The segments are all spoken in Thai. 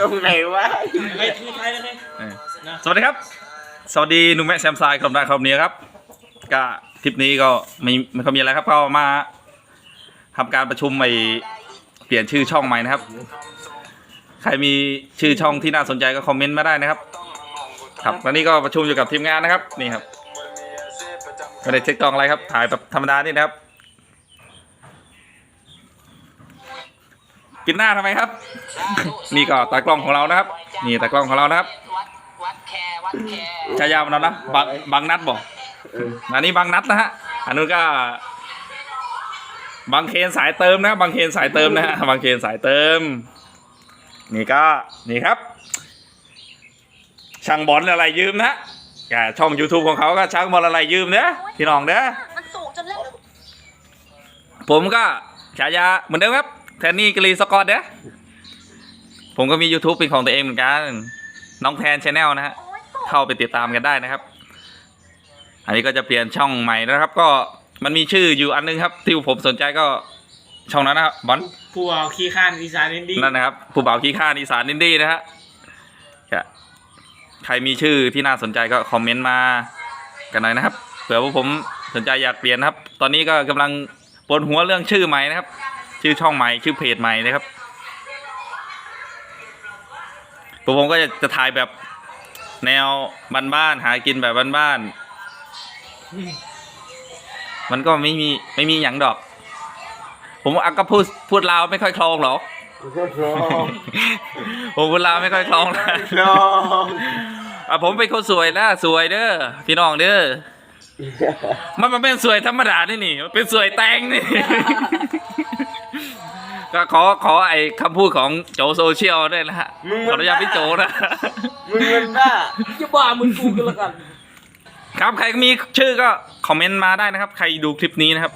ตรงไหนวะไม่ไม่ใช่เลยเออสวัสดีครับ สวัสดีหนุ่มแม่แซมซายครับได้ครับเนี้ครับ ก็ทริปนี้ก็ไม่ไม่ค่อยมีอะไรครับก็มาทำการประชุมไปเปลี่ยนชื่อช่องใหม่นะครับ ใครมีชื่อช่องที่น่าสนใจก็คอมเมนต์มาได้นะครับ ครับวันนี้ก็ประชุมอยู่กับทีมงานนะครับนี่ครับไม่ได้เช็คกล้องอะไรครับถ่ายแบบธรรมดานี่นะครับ กินหน้าทำไมครับ นี่ก็ตากล้องของเรานะครับ นี่ตากล้องของเรานะครับวัดวัดแคร์วัดแคร์ชายามันเรานะบางบางนัดบอกอันนี้บางนัดนะฮะอันนู้นก็บางเคนสายเติมนะบางเคนสายเติมนะฮะบางเคนสายเติม นี่ก็นี่ครับ ช่างบอลอะไรยืมนะแกช่อง YouTube ของเขาก็ช่างบอลอะไรยืมเนอะพี่น้องเด้อมันสูงจนเล่นผมก็ฉายาเหมือนเดิมครับ แทนนี่กรีสกอตเด้อผมก็มี YouTube เป็นของตัวเองเหมือนกัน น้องแทนชาแนลนะฮะโอ้ยสูงเข้าไปติดตามกันได้นะครับ อันนี้ก็จะเปลี่ยนช่องใหม่นะครับ ก็มันมีชื่ออยู่อันนึงครับ ที่ผมสนใจก็ช่องนั้นนะครับบอลผู้เอาขี้ข้านอีสานอินดี้นั่นนะครับผู้บ่าวขี้ข้าอีสานนินดี้นะฮะก็ใครมีชื่อที่น่าสนใจก็คอมเมนต์มากันหน่อยนะครับเผื่อว่าผมสนใจอยากเปลี่ยนนะครับ ตอนนี้ก็กำลังปวดหัวเรื่องชื่อใหม่นะครับ ชื่อช่องใหม่ชื่อเพจใหม่นะครับผมผมก็จะจะถ่ายแบบแนวบ้านๆหากินแบบบ้านๆมันก็ไม่มีไม่มีอย่างดอก ผมอะก็พูดพูดลาวไม่ค่อยคล่องหรอกลองผมพูดลาวไม่ค่อยคล่องนะลองอะผมเป็นคนสวยนะสวยเด้อพี่น้องเด้อมันมันเป็นสวยธรรมดานี่นี่มันเป็นสวยแต่งนี่ ก็ขอขอไอ้คำพูดของโจโซเชียลด้วยนะฮะขออนุญาตพี่โจนะ มึงเป็นบ้าจะบ้ามึงกูกันละกันครับใครมีชื่อก็คอมเมนต์มาได้นะครับ ใครดูคลิปนี้นะครับ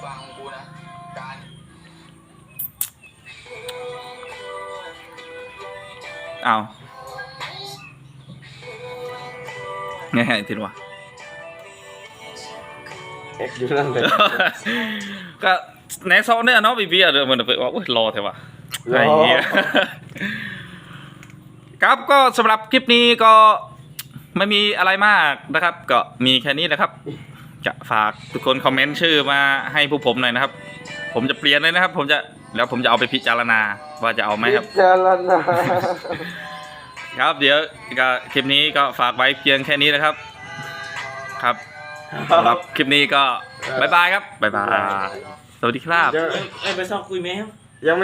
อ้าวไงไงทีวะ เอ็กซ์อยู่นั่นเลย ก็ ในโซนเนี่ยเนาะบีบีอะเดี๋ยวมันไปว่าโอ้ยรอเถอะวะรอไอ้เหี้ยครับก็สำหรับคลิปนี้ก็ไม่มีอะไรมากนะครับ ก็มีแค่นี้นะครับ จะฝากทุกคนคอมเมนต์ชื่อมาให้ผู้ผมหน่อยนะครับ ผมจะเปลี่ยนเลยนะครับ ผมจะแล้วผมจะเอาไปพิจารณาว่าจะเอาไหมครับ พิจารณา ครับเดี๋ยวก็คลิปนี้ก็ฝากไว้เพียงแค่นี้นะครับ ครับสำหรับคลิปนี้ก็บายบายครับบายบายส วัสดีครับเดี๋ยวเอ้ยไปซอกคุยแมว ยังไม่